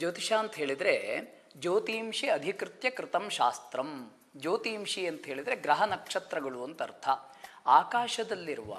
ಜ್ಯೋತಿಷ ಅಂತ ಹೇಳಿದರೆ ಜ್ಯೋತಿಂಷಿ ಅಧಿಕೃತ್ಯ ಕೃತಂ ಶಾಸ್ತ್ರಂ. ಜ್ಯೋತಿಂಷಿ ಅಂತ ಹೇಳಿದರೆ ಗ್ರಹ ನಕ್ಷತ್ರಗಳು ಅಂತ ಅರ್ಥ. ಆಕಾಶದಲ್ಲಿರುವ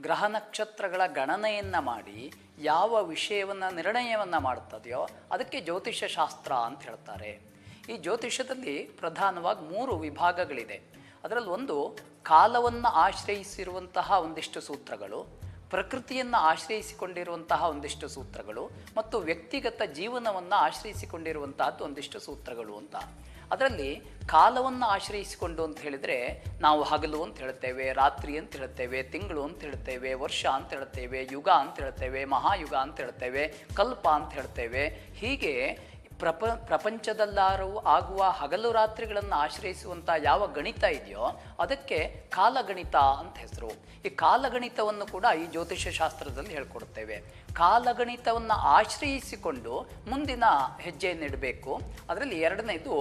ಗ್ರಹ ನಕ್ಷತ್ರಗಳ ಗಣನೆಯನ್ನು ಮಾಡಿ ಯಾವ ವಿಷಯವನ್ನು ನಿರ್ಣಯವನ್ನು ಮಾಡುತ್ತದೆಯೋ ಅದಕ್ಕೆ ಜ್ಯೋತಿಷ ಶಾಸ್ತ್ರ ಅಂತ ಹೇಳ್ತಾರೆ. ಈ ಜ್ಯೋತಿಷದಲ್ಲಿ ಪ್ರಧಾನವಾಗಿ ಮೂರು ವಿಭಾಗಗಳಿದೆ. ಅದರಲ್ಲಿ ಒಂದು ಕಾಲವನ್ನು ಆಶ್ರಯಿಸಿರುವಂತಹ ಒಂದಿಷ್ಟು ಸೂತ್ರಗಳು ಪ್ರಕೃತಿಯನ್ನು ಆಶ್ರಯಿಸಿಕೊಂಡಿರುವಂತಹ ಒಂದಿಷ್ಟು ಸೂತ್ರಗಳು ಮತ್ತು ವ್ಯಕ್ತಿಗತ ಜೀವನವನ್ನು ಆಶ್ರಯಿಸಿಕೊಂಡಿರುವಂತಹದ್ದು ಒಂದಿಷ್ಟು ಸೂತ್ರಗಳು ಅಂತ. ಅದರಲ್ಲಿ ಕಾಲವನ್ನು ಆಶ್ರಯಿಸಿಕೊಂಡು ಅಂತ ಹೇಳಿದರೆ ನಾವು ಹಗಲು ಅಂತ ಹೇಳ್ತೇವೆ, ರಾತ್ರಿ ಅಂತ ಹೇಳ್ತೇವೆ, ತಿಂಗಳು ಅಂತ ಹೇಳ್ತೇವೆ, ವರ್ಷ ಅಂತ ಹೇಳ್ತೇವೆ, ಯುಗ ಅಂತ ಹೇಳ್ತೇವೆ, ಮಹಾಯುಗ ಅಂತ ಹೇಳ್ತೇವೆ, ಕಲ್ಪ ಅಂತ ಹೇಳ್ತೇವೆ. ಹೀಗೆ ಪ್ರಪ ಪ್ರಪಂಚದಲ್ಲಾರವು ಆಗುವ ಹಗಲು ರಾತ್ರಿಗಳನ್ನು ಆಶ್ರಯಿಸುವಂಥ ಯಾವ ಗಣಿತ ಇದೆಯೋ ಅದಕ್ಕೆ ಕಾಲಗಣಿತ ಅಂತ ಹೆಸರು. ಈ ಕಾಲಗಣಿತವನ್ನು ಕೂಡ ಈ ಜ್ಯೋತಿಷ್ಯ ಶಾಸ್ತ್ರದಲ್ಲಿ ಹೇಳ್ಕೊಡ್ತೇವೆ ಕಾಲಗಣಿತವನ್ನು ಆಶ್ರಯಿಸಿಕೊಂಡು ಮುಂದಿನ ಹೆಜ್ಜೆಯನ್ನಿಡಬೇಕು ಅದರಲ್ಲಿ ಎರಡನೇದು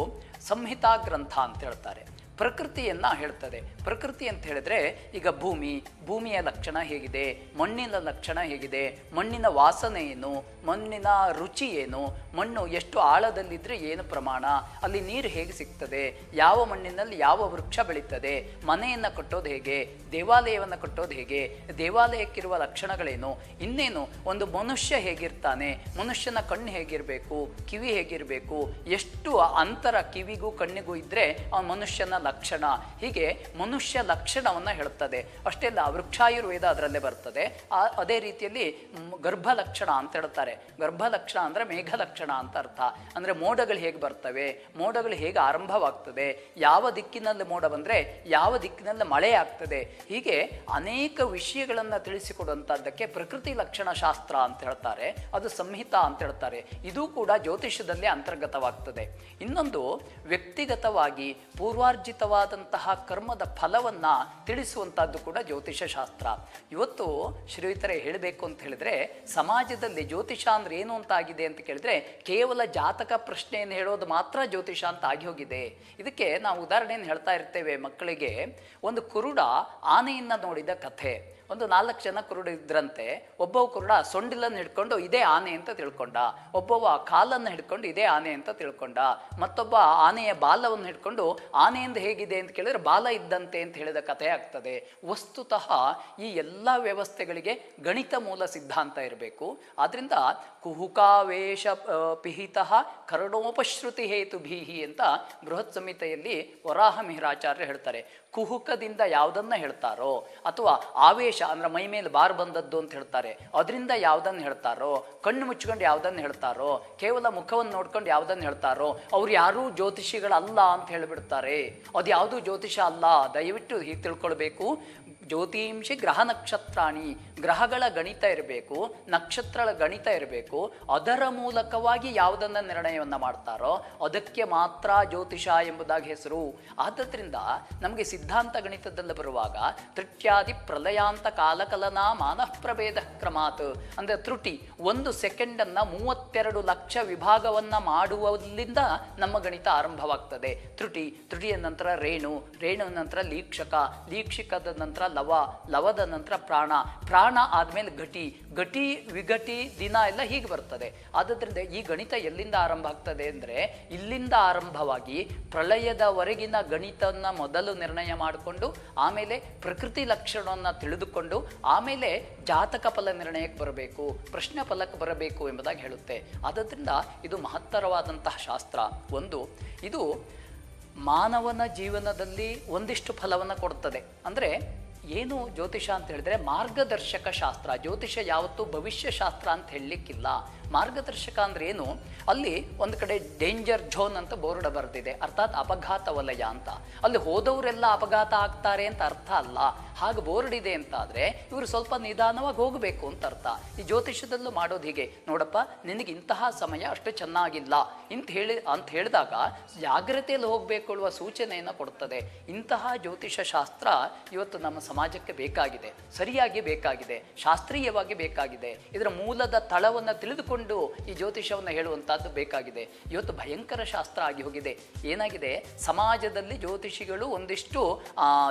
ಸಂಹಿತಾ ಗ್ರಂಥ ಅಂತ ಹೇಳ್ತಾರೆ. ಪ್ರಕೃತಿಯನ್ನು ಹೇಳ್ತದೆ. ಪ್ರಕೃತಿ ಅಂತ ಹೇಳಿದ್ರೆ ಈಗ ಭೂಮಿ, ಭೂಮಿಯ ಲಕ್ಷಣ ಹೇಗಿದೆ, ಮಣ್ಣಿನ ಲಕ್ಷಣ ಹೇಗಿದೆ, ಮಣ್ಣಿನ ವಾಸನೆ ಏನು, ಮಣ್ಣಿನ ರುಚಿ ಏನು, ಮಣ್ಣು ಎಷ್ಟು ಆಳದಲ್ಲಿದ್ದರೆ ಏನು ಪ್ರಮಾಣ, ಅಲ್ಲಿ ನೀರು ಹೇಗೆ ಸಿಗ್ತದೆ, ಯಾವ ಮಣ್ಣಿನಲ್ಲಿ ಯಾವ ವೃಕ್ಷ ಬೆಳೀತದೆ, ಮನೆಯನ್ನು ಕಟ್ಟೋದು ಹೇಗೆ, ದೇವಾಲಯವನ್ನು ಕಟ್ಟೋದು ಹೇಗೆ, ದೇವಾಲಯಕ್ಕಿರುವ ಲಕ್ಷಣಗಳೇನು, ಇನ್ನೇನು, ಒಂದು ಮನುಷ್ಯ ಹೇಗಿರ್ತಾನೆ, ಮನುಷ್ಯನ ಕಣ್ಣು ಹೇಗಿರಬೇಕು, ಕಿವಿ ಹೇಗಿರಬೇಕು, ಎಷ್ಟು ಅಂತರ ಕಿವಿಗೂ ಕಣ್ಣಿಗೂ ಇದ್ದರೆ ಆ ಮನುಷ್ಯನ ಲಕ್ಷಣ. ಹೀಗೆ ಮನುಷ್ಯ ಲಕ್ಷಣವನ್ನು ಹೇಳುತ್ತದೆ. ಅಷ್ಟೇ ಅಲ್ಲ, ವೃಕ್ಷಾಯುರ್ವೇದ ಅದರಲ್ಲೇ ಬರ್ತದೆ. ಅದೇ ರೀತಿಯಲ್ಲಿ ಗರ್ಭ ಲಕ್ಷಣ ಅಂತ ಹೇಳ್ತಾರೆ. ಗರ್ಭ ಲಕ್ಷಣ ಅಂದರೆ ಮೇಘ ಲಕ್ಷಣ ಅಂತ ಅರ್ಥ. ಅಂದರೆ ಮೋಡಗಳು ಹೇಗೆ ಬರ್ತವೆ, ಮೋಡಗಳು ಹೇಗೆ ಆರಂಭವಾಗ್ತದೆ, ಯಾವ ದಿಕ್ಕಿನಲ್ಲಿ ಮೋಡ ಬಂದರೆ ಯಾವ ದಿಕ್ಕಿನಲ್ಲಿ ಮಳೆ ಆಗ್ತದೆ. ಹೀಗೆ ಅನೇಕ ವಿಷಯಗಳನ್ನು ತಿಳಿಸಿಕೊಡುವಂಥದ್ದಕ್ಕೆ ಪ್ರಕೃತಿ ಲಕ್ಷಣ ಶಾಸ್ತ್ರ ಅಂತ ಹೇಳ್ತಾರೆ. ಅದು ಸಂಹಿತ ಅಂತ ಹೇಳ್ತಾರೆ. ಇದು ಕೂಡ ಜ್ಯೋತಿಷ್ಯದಲ್ಲಿ ಅಂತರ್ಗತವಾಗ್ತದೆ. ಇನ್ನೊಂದು ವ್ಯಕ್ತಿಗತವಾಗಿ ಪೂರ್ವಾರ್ಜಿತವಾದಂತಹ ಕರ್ಮದ ಫಲವನ್ನು ತಿಳಿಸುವಂಥದ್ದು ಕೂಡ ಜ್ಯೋತಿಷ ಶಾಸ್ತ್ರ ಇವತ್ತು ಶ್ರೀಯುತರೇ ಹೇಳಬೇಕು ಅಂತ ಹೇಳಿದ್ರೆ, ಸಮಾಜದಲ್ಲಿ ಜ್ಯೋತಿಷ ಅಂದ್ರೆ ಏನು ಅಂತ ಆಗಿದೆ ಅಂತ ಕೇಳಿದ್ರೆ, ಕೇವಲ ಜಾತಕ ಪ್ರಶ್ನೆಯನ್ನು ಹೇಳೋದು ಮಾತ್ರ ಜ್ಯೋತಿಷ ಅಂತ ಆಗಿ ಹೋಗಿದೆ. ಇದಕ್ಕೆ ನಾವು ಉದಾಹರಣೆಯನ್ನು ಹೇಳ್ತಾ ಇರ್ತೇವೆ ಮಕ್ಕಳಿಗೆ. ಒಂದು ಕುರುಡ ಆನೆಯನ್ನು ನೋಡಿದ ಕಥೆ. ಒಂದು ನಾಲ್ಕು ಜನ ಕುರುಡ ಇದ್ರಂತೆ, ಒಬ್ಬವ ಕುರುಡ ಸೊಂಡಿಲನ್ನು ಹಿಡ್ಕೊಂಡು ಇದೇ ಆನೆ ಅಂತ ತಿಳ್ಕೊಂಡ. ಒಬ್ಬವ ಕಾಲನ್ನು ಹಿಡ್ಕೊಂಡು ಇದೇ ಆನೆ ಅಂತ ತಿಳ್ಕೊಂಡ. ಮತ್ತೊಬ್ಬ ಆನೆಯ ಬಾಲವನ್ನು ಹಿಡ್ಕೊಂಡು ಆನೆಯಿಂದ ಹೇಗಿದೆ ಅಂತ ಕೇಳಿದ್ರೆ ಬಾಲ ಇದ್ದಂತೆ ಅಂತ ಹೇಳಿದ ಕಥೆ ಆಗ್ತದೆ. ವಸ್ತುತಃ ಈ ಎಲ್ಲ ವ್ಯವಸ್ಥೆಗಳಿಗೆ ಗಣಿತ ಮೂಲ ಸಿದ್ಧಾಂತ ಇರಬೇಕು. ಆದ್ರಿಂದ ಕುಹುಕಾವೇಶ ಪಿಹಿತ ಕರ್ಣೋಪಶ್ರುತಿ ಹೇತು ಭೀಹಿ ಅಂತ ಬೃಹತ್ ಸಂಹಿತೆಯಲ್ಲಿ ವರಾಹ ಮಿಹಿರಾಚಾರ್ಯ ಹೇಳ್ತಾರೆ. ಕುಹುಕದಿಂದ ಯಾವುದನ್ನ ಹೇಳ್ತಾರೋ ಅಥವಾ ಆವೇಶ ಅಂದ್ರೆ ಮೈ ಮೇಲೆ ಬಾರ್ ಬಂದದ್ದು ಅಂತ ಹೇಳ್ತಾರೆ. ಅದರಿಂದ ಯಾವುದನ್ನು ಹೇಳ್ತಾರೋ, ಕಣ್ಣು ಮುಚ್ಕೊಂಡು ಯಾವುದನ್ನು ಹೇಳ್ತಾರೋ, ಕೇವಲ ಮುಖವನ್ನು ನೋಡ್ಕೊಂಡು ಯಾವುದನ್ನು ಹೇಳ್ತಾರೋ, ಅವ್ರು ಯಾರೂ ಜ್ಯೋತಿಷಿಗಳಲ್ಲ ಅಂತ ಹೇಳಿಬಿಡ್ತಾರೆ. ಅದು ಯಾವುದು ಜ್ಯೋತಿಷ ಅಲ್ಲ. ದಯವಿಟ್ಟು ಹೀಗೆ ತಿಳ್ಕೊಳ್ಬೇಕು. ಜ್ಯೋತಿಂಷಿ ಗ್ರಹ ನಕ್ಷತ್ರಾಣಿ. ಗ್ರಹಗಳ ಗಣಿತ ಇರಬೇಕು, ನಕ್ಷತ್ರಗಳ ಗಣಿತ ಇರಬೇಕು, ಅದರ ಮೂಲಕವಾಗಿ ಯಾವುದನ್ನ ನಿರ್ಣಯವನ್ನು ಮಾಡ್ತಾರೋ ಅದಕ್ಕೆ ಮಾತ್ರ ಜ್ಯೋತಿಷ ಎಂಬುದಾಗಿ ಹೆಸರು. ಆದ್ದರಿಂದ ನಮಗೆ ಸಿದ್ಧಾಂತ ಗಣಿತದಲ್ಲಿ ಬರುವಾಗ ತೃಟ್ಯಾದಿ ಪ್ರಲಯಾಂತ ಕಾಲಕಲನಾ ಮಾನಃಪ್ರಭೇದ ಕ್ರಮಾತ್. ಅಂದರೆ ತ್ರುಟಿ, ಒಂದು ಸೆಕೆಂಡನ್ನ ಮೂವತ್ತೆರಡು ಲಕ್ಷ ವಿಭಾಗವನ್ನ ಮಾಡುವಲ್ಲಿಂದ ನಮ್ಮ ಗಣಿತ ಆರಂಭವಾಗ್ತದೆ. ತ್ರುಟಿ, ತ್ರುಟಿಯ ನಂತರ ರೇಣು ರೇಣು ನಂತರ ಲೀಕ್ಷಕ, ಲೀಕ್ಷಕದ ನಂತರ ಲವ, ಲವದ ನಂತರ ಪ್ರಾಣ ಪ್ರಾಣ ಆದ್ಮೇಲೆ ಘಟಿ ಘಟಿ, ವಿಘಟಿ ದಿನ ಎಲ್ಲ ಹೀಗೆ ಬರ್ತದೆ. ಆದ್ದರಿಂದ ಈ ಗಣಿತ ಎಲ್ಲಿಂದ ಆರಂಭ ಆಗ್ತದೆ ಅಂದರೆ ಇಲ್ಲಿಂದ ಆರಂಭವಾಗಿ ಪ್ರಳಯದವರೆಗಿನ ಗಣಿತವನ್ನು ಮೊದಲು ನಿರ್ಣಯ ಮಾಡಿಕೊಂಡು, ಆಮೇಲೆ ಪ್ರಕೃತಿ ಲಕ್ಷಣವನ್ನು ತಿಳಿದುಕೊಂಡು, ಆಮೇಲೆ ಜಾತಕ ಫಲ ನಿರ್ಣಯಕ್ಕೆ ಬರಬೇಕು, ಪ್ರಶ್ನೆ ಫಲಕ್ಕೆ ಬರಬೇಕು ಎಂಬುದಾಗಿ ಹೇಳುತ್ತೆ. ಆದ್ದರಿಂದ ಇದು ಮಹತ್ತರವಾದಂತಹ ಶಾಸ್ತ್ರ. ಒಂದು, ಇದು ಮಾನವನ ಜೀವನದಲ್ಲಿ ಒಂದಿಷ್ಟು ಫಲವನ್ನು ಕೊಡ್ತದೆ. ಅಂದರೆ ಏನು ಜ್ಯೋತಿಷ ಅಂತ ಹೇಳಿದ್ರೆ ಮಾರ್ಗದರ್ಶಕ ಶಾಸ್ತ್ರ. ಜ್ಯೋತಿಷ ಯಾವತ್ತೂ ಭವಿಷ್ಯ ಶಾಸ್ತ್ರ ಅಂತ ಹೇಳಲಿಕ್ಕಿಲ್ಲ. ಮಾರ್ಗದರ್ಶಕ ಅಂದ್ರೆ ಏನು? ಅಲ್ಲಿ ಒಂದು ಕಡೆ ಡೇಂಜರ್ ಝೋನ್ ಅಂತ ಬೋರ್ಡ್ ಬರೆದಿದೆ. ಅರ್ಥಾತ್ ಅಪಘಾತ ವಲಯ ಅಂತ. ಅಲ್ಲಿ ಹೋದವರೆಲ್ಲ ಅಪಘಾತ ಆಗ್ತಾರೆ ಅಂತ ಅರ್ಥ ಅಲ್ಲ. ಹಾಗೆ ಬೋರ್ಡ್ ಇದೆ ಅಂತ ಆದ್ರೆ ಇವರು ಸ್ವಲ್ಪ ನಿಧಾನವಾಗಿ ಹೋಗಬೇಕು ಅಂತ ಅರ್ಥ. ಈ ಜ್ಯೋತಿಷ್ಯದಲ್ಲೂ ಮಾಡೋದು ಹೀಗೆ. ನೋಡಪ್ಪ, ನಿನಗೆ ಇಂತಹ ಸಮಯ ಅಷ್ಟು ಚೆನ್ನಾಗಿಲ್ಲ. ಇಂತ ಹೇಳಿ, ಅಂತ ಹೇಳಿದಾಗ ಜಾಗ್ರತೆಯಲ್ಲಿ ಹೋಗಬೇಕು ಅನ್ನುವ ಸೂಚನೆಯನ್ನು ಕೊಡ್ತದೆ. ಇಂತಹ ಜ್ಯೋತಿಷ ಶಾಸ್ತ್ರ ಇವತ್ತು ನಮ್ಮ ಸಮಾಜಕ್ಕೆ ಬೇಕಾಗಿದೆ. ಸರಿಯಾಗಿ ಬೇಕಾಗಿದೆ. ಶಾಸ್ತ್ರೀಯವಾಗಿ ಬೇಕಾಗಿದೆ. ಇದರ ಮೂಲದ ತಳವನ್ನು ತಿಳಿದುಕೊಂಡು ತಿಳ್ಕೊಂಡು ಈ ಜ್ಯೋತಿಷವನ್ನು ಹೇಳುವಂಥದ್ದು ಬೇಕಾಗಿದೆ. ಇವತ್ತು ಭಯಂಕರ ಶಾಸ್ತ್ರ ಆಗಿ ಹೋಗಿದೆ. ಏನಾಗಿದೆ? ಸಮಾಜದಲ್ಲಿ ಜ್ಯೋತಿಷಿಗಳು ಒಂದಿಷ್ಟು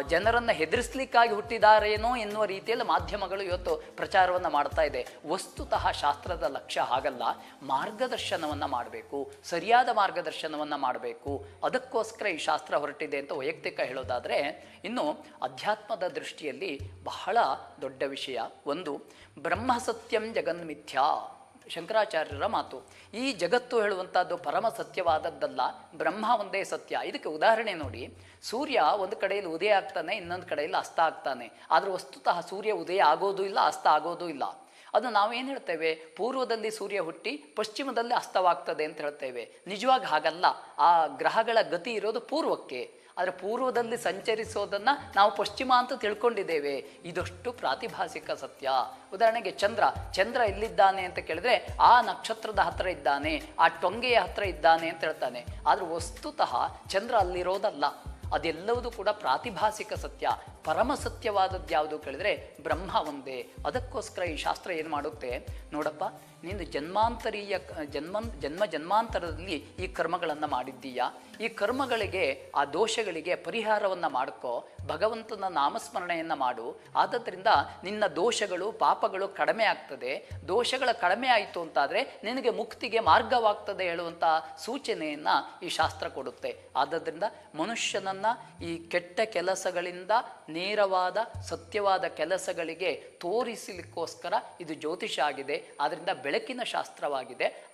ಜನರನ್ನ ಹೆದರಿಸ್ಲಿಕ್ಕಾಗಿ ಹುಟ್ಟಿದಾರೇನೋ ಎನ್ನುವ ರೀತಿಯಲ್ಲಿ ಮಾಧ್ಯಮಗಳು ಇವತ್ತು ಪ್ರಚಾರವನ್ನು ಮಾಡ್ತಾ ಇದೆ. ವಸ್ತುತಃ ಶಾಸ್ತ್ರದ ಲಕ್ಷ್ಯ ಹಾಗಲ್ಲ. ಮಾರ್ಗದರ್ಶನವನ್ನು ಮಾಡಬೇಕು. ಸರಿಯಾದ ಮಾರ್ಗದರ್ಶನವನ್ನು ಮಾಡಬೇಕು. ಅದಕ್ಕೋಸ್ಕರ ಈ ಶಾಸ್ತ್ರ ಹೊರಟಿದೆ ಅಂತ ವೈಯಕ್ತಿಕ ಹೇಳೋದಾದರೆ, ಇನ್ನು ಅಧ್ಯಾತ್ಮದ ದೃಷ್ಟಿಯಲ್ಲಿ ಬಹಳ ದೊಡ್ಡ ವಿಷಯ. ಒಂದು, ಬ್ರಹ್ಮ ಸತ್ಯಂ ಜಗನ್ಮಿಥ್ಯಾ ಶಂಕರಾಚಾರ್ಯರ ಮಾತು. ಈ ಜಗತ್ತು ಹೇಳುವಂಥದ್ದು ಪರಮ ಸತ್ಯವಾದದ್ದಲ್ಲ, ಬ್ರಹ್ಮ ಒಂದೇ ಸತ್ಯ. ಇದಕ್ಕೆ ಉದಾಹರಣೆ ನೋಡಿ. ಸೂರ್ಯ ಒಂದು ಕಡೆಯಲ್ಲಿ ಉದಯ ಆಗ್ತಾನೆ, ಇನ್ನೊಂದು ಕಡೆಯಲ್ಲಿ ಅಸ್ತ ಆಗ್ತಾನೆ. ಆದರೆ ವಸ್ತುತಃ ಸೂರ್ಯ ಉದಯ ಆಗೋದು ಇಲ್ಲ, ಅಸ್ತ ಆಗೋದು ಇಲ್ಲ. ಅದು ನಾವೇನು ಹೇಳ್ತೇವೆ? ಪೂರ್ವದಲ್ಲಿ ಸೂರ್ಯ ಹುಟ್ಟಿ ಪಶ್ಚಿಮದಲ್ಲಿ ಅಸ್ತವಾಗ್ತದೆ ಅಂತ ಹೇಳ್ತೇವೆ. ನಿಜವಾಗಿ ಹಾಗಲ್ಲ. ಆ ಗ್ರಹಗಳ ಗತಿ ಇರೋದು ಪೂರ್ವಕ್ಕೆ. ಆದರೆ ಪೂರ್ವದಲ್ಲಿ ಸಂಚರಿಸೋದನ್ನ ನಾವು ಪಶ್ಚಿಮ ಅಂತ ತಿಳ್ಕೊಂಡಿದ್ದೇವೆ. ಇದಷ್ಟು ಪ್ರಾತಿಭಾಸಿಕ ಸತ್ಯ. ಉದಾಹರಣೆಗೆ ಚಂದ್ರ. ಚಂದ್ರ ಎಲ್ಲಿದ್ದಾನೆ ಅಂತ ಕೇಳಿದ್ರೆ ಆ ನಕ್ಷತ್ರದ ಹತ್ರ ಇದ್ದಾನೆ. ಆ ಟೊಂಗೆಯ ಹತ್ರ ಇದ್ದಾನೆ ಅಂತ ಹೇಳ್ತಾನೆ. ಆದ್ರೆ ವಸ್ತುತಃ ಚಂದ್ರ ಅಲ್ಲಿರೋದಲ್ಲ. ಅದೆಲ್ಲವೂ ಕೂಡ ಪ್ರಾತಿಭಾಸಿಕ ಸತ್ಯ. ಪರಮ ಸತ್ಯವಾದದ್ದು ಯಾವುದು ಕೇಳಿದ್ರೆ ಬ್ರಹ್ಮ ಒಂದೇ. ಅದಕ್ಕೋಸ್ಕರ ಈ ಶಾಸ್ತ್ರ ಏನು ಮಾಡುತ್ತೆ? ನೋಡಪ್ಪ, ನೀನು ಜನ್ಮಾಂತರೀಯ ಜನ್ಮ ಜನ್ಮ ಜನ್ಮಾಂತರದಲ್ಲಿ ಈ ಕರ್ಮಗಳನ್ನು ಮಾಡಿದ್ದೀಯಾ? ಈ ಕರ್ಮಗಳಿಗೆ, ಆ ದೋಷಗಳಿಗೆ ಪರಿಹಾರವನ್ನು ಮಾಡ್ಕೋ, ಭಗವಂತನ ನಾಮಸ್ಮರಣೆಯನ್ನು ಮಾಡು. ಆದ್ದರಿಂದ ನಿನ್ನ ದೋಷಗಳು, ಪಾಪಗಳು ಕಡಿಮೆ ಆಗ್ತದೆ. ದೋಷಗಳ ಕಡಿಮೆ ಆಯಿತು ಅಂತಾದರೆ ನಿನಗೆ ಮುಕ್ತಿಗೆ ಮಾರ್ಗವಾಗ್ತದೆ ಹೇಳುವಂಥ ಸೂಚನೆಯನ್ನು ಈ ಶಾಸ್ತ್ರ ಕೊಡುತ್ತೆ. ಆದ್ದರಿಂದ ಮನುಷ್ಯನನ್ನು ಈ ಕೆಟ್ಟ ಕೆಲಸಗಳಿಂದ ನೇರವಾದ ಸತ್ಯವಾದ ಕೆಲಸಗಳಿಗೆ ತೋರಿಸಲಿಕ್ಕೋಸ್ಕರ ಇದು ಜ್ಯೋತಿಷ ಆಗಿದೆ. ಆದ್ದರಿಂದ ಬೆಳಕಿನ ಶಾಸ್ತ್ರವಾಗಿದೆ.